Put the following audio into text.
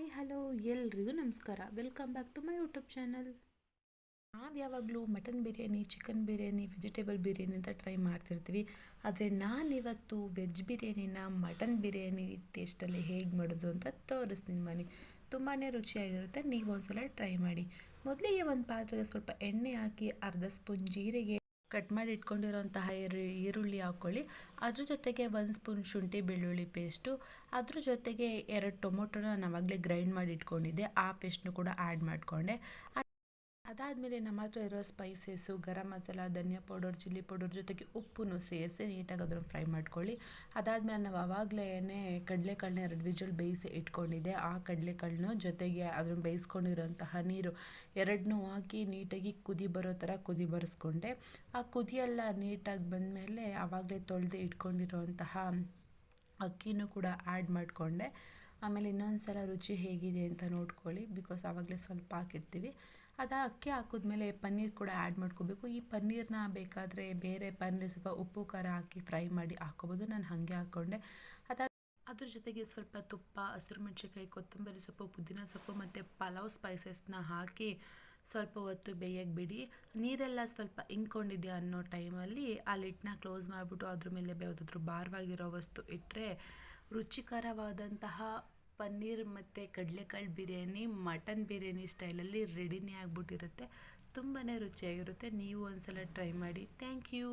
Hi, hello, ಎಲ್ರಿಗೂ ನಮಸ್ಕಾರ. Welcome back to my YouTube channel ನಾವು ಯಾವಾಗಲೂ mutton biryani chicken biryani vegetable biryani ಅಂತ ಟ್ರೈ ಮಾಡ್ತಿರ್ತೀವಿ. ಆದರೆ ನಾನಿವತ್ತು ವೆಜ್ ಬಿರಿಯಾನಿನ ಮಟನ್ ಬಿರಿಯಾನಿ ಟೇಸ್ಟಲ್ಲಿ ಹೇಗೆ ಮಾಡೋದು ಅಂತ ತೋರಿಸ್ತೀನಿ ಬನ್ನಿ ತುಂಬಾ ರುಚಿಯಾಗಿರುತ್ತೆ. ನೀವು ಒಂದ್ಸಲ ಟ್ರೈ ಮಾಡಿ. ಮೊದಲಿಗೆ ಒಂದು ಪಾತ್ರೆಗೆ ಸ್ವಲ್ಪ ಎಣ್ಣೆ ಹಾಕಿ ಅರ್ಧ ಸ್ಪೂನ್ ಜೀರಿಗೆ ಕಟ್ ಮಾಡಿ ಇಟ್ಕೊಂಡಿರೋಂತಹ ಈರುಳ್ಳಿ ಹಾಕ್ಕೊಳ್ಳಿ. ಅದ್ರ ಜೊತೆಗೆ ಒಂದು ಸ್ಪೂನ್ ಶುಂಠಿ, ಬೆಳ್ಳುಳ್ಳಿ ಪೇಸ್ಟು. ಅದ್ರ ಜೊತೆಗೆ ಎರಡು ಟೊಮೊಟೊನ ನಾವಾಗಲೇ ಗ್ರೈಂಡ್ ಮಾಡಿ ಇಟ್ಕೊಂಡಿದ್ದೆ. ಆ ಪೇಸ್ಟ್ನು ಕೂಡ ಆ್ಯಡ್ ಮಾಡಿಕೊಂಡೆ. ಅದಾದಮೇಲೆ ನಮ್ಮ ಹತ್ರ ಇರೋ ಸ್ಪೈಸಸ್ಸು, ಗರಂ ಮಸಾಲ, ಧನಿಯಾ ಪೌಡರ್, ಚಿಲ್ಲಿ ಪೌಡರ್ ಜೊತೆಗೆ ಉಪ್ಪನ್ನು ಸೇರಿಸಿ ನೀಟಾಗಿ ಅದನ್ನು ಫ್ರೈ ಮಾಡ್ಕೊಳ್ಳಿ. ಅದಾದಮೇಲೆ ನಾವು ಆವಾಗಲೇ ಕಡಲೆಕಾಳನ್ನ ಎರಡು ವಿಜಲ್ ಬೇಯಿಸಿ ಇಟ್ಕೊಂಡಿದ್ದೆ. ಆ ಕಡಲೆಕಾಳನ್ನ ಜೊತೆಗೆ ಅದನ್ನು ಬೇಯಿಸ್ಕೊಂಡಿರೋಂತಹ ನೀರು ಎರಡನ್ನೂ ಹಾಕಿ ನೀಟಾಗಿ ಕುದಿ ಬರೋ ಥರ ಕುದಿ ಬರೆಸ್ಕೊಂಡೆ. ಆ ಕುದಿಯೆಲ್ಲ ನೀಟಾಗಿ ಬಂದಮೇಲೆ ಆವಾಗಲೇ ತೊಳೆದು ಇಟ್ಕೊಂಡಿರೋಂತಹ ಅಕ್ಕಿನೂ ಕೂಡ ಆ್ಯಡ್ ಮಾಡಿಕೊಂಡೆ. ಆಮೇಲೆ ಇನ್ನೊಂದು ಸಲ ರುಚಿ ಹೇಗಿದೆ ಅಂತ ನೋಡ್ಕೊಳ್ಳಿ ಬಿಕಾಸ್ ಆವಾಗಲೇ ಸ್ವಲ್ಪ ಹಾಕಿರ್ತೀವಿ. ಅದು ಅಕ್ಕಿ ಹಾಕಿದ್ಮೇಲೆ ಪನ್ನೀರ್ ಕೂಡ ಆ್ಯಡ್ ಮಾಡ್ಕೋಬೇಕು. ಈ ಪನ್ನೀರನ್ನ ಬೇಕಾದರೆ ಬೇರೆ ಪನ್ನೀರ್ ಸ್ವಲ್ಪ ಉಪ್ಪು, ಖಾರ ಹಾಕಿ ಫ್ರೈ ಮಾಡಿ ಹಾಕ್ಕೋಬೋದು. ನಾನು ಹಾಗೆ ಹಾಕ್ಕೊಂಡೆ. ಅದಾದ ಅದ್ರ ಜೊತೆಗೆ ಸ್ವಲ್ಪ ತುಪ್ಪ, ಹಸಿರು ಮೆಣಸಿನ್ಕಾಯಿ, ಕೊತ್ತಂಬರಿ ಸೊಪ್ಪು, ಪುದೀನ ಸೊಪ್ಪು ಮತ್ತು ಪಲಾವ್ ಸ್ಪೈಸಸ್ನ ಹಾಕಿ ಸ್ವಲ್ಪ ಹೊತ್ತು ಬೇಯಕ್ಕೆ ಬಿಡಿ. ನೀರೆಲ್ಲ ಸ್ವಲ್ಪ ಇಂಕೊಂಡಿದೆ ಅನ್ನೋ ಟೈಮಲ್ಲಿ ಆ ಲಿಟ್ನ ಕ್ಲೋಸ್ ಮಾಡಿಬಿಟ್ಟು ಅದ್ರ ಮೇಲೆ ಯಾವುದಾದ್ರೂ ಭಾರವಾಗಿರೋ ವಸ್ತು ಇಟ್ಟರೆ ರುಚಿಕರವಾದಂತಹ ಪನ್ನೀರ್ ಮತ್ತು ಕಡಲೆಕಾಳು ಬಿರಿಯಾನಿ, ಮಟನ್ ಬಿರಿಯಾನಿ ಸ್ಟೈಲಲ್ಲಿ ರೆಡಿನೇ ಆಗಿಬಿಟ್ಟಿರುತ್ತೆ. ತುಂಬಾ ರುಚಿಯಾಗಿರುತ್ತೆ. ನೀವು ಒಂದು ಸಲ ಟ್ರೈ ಮಾಡಿ. Thank you.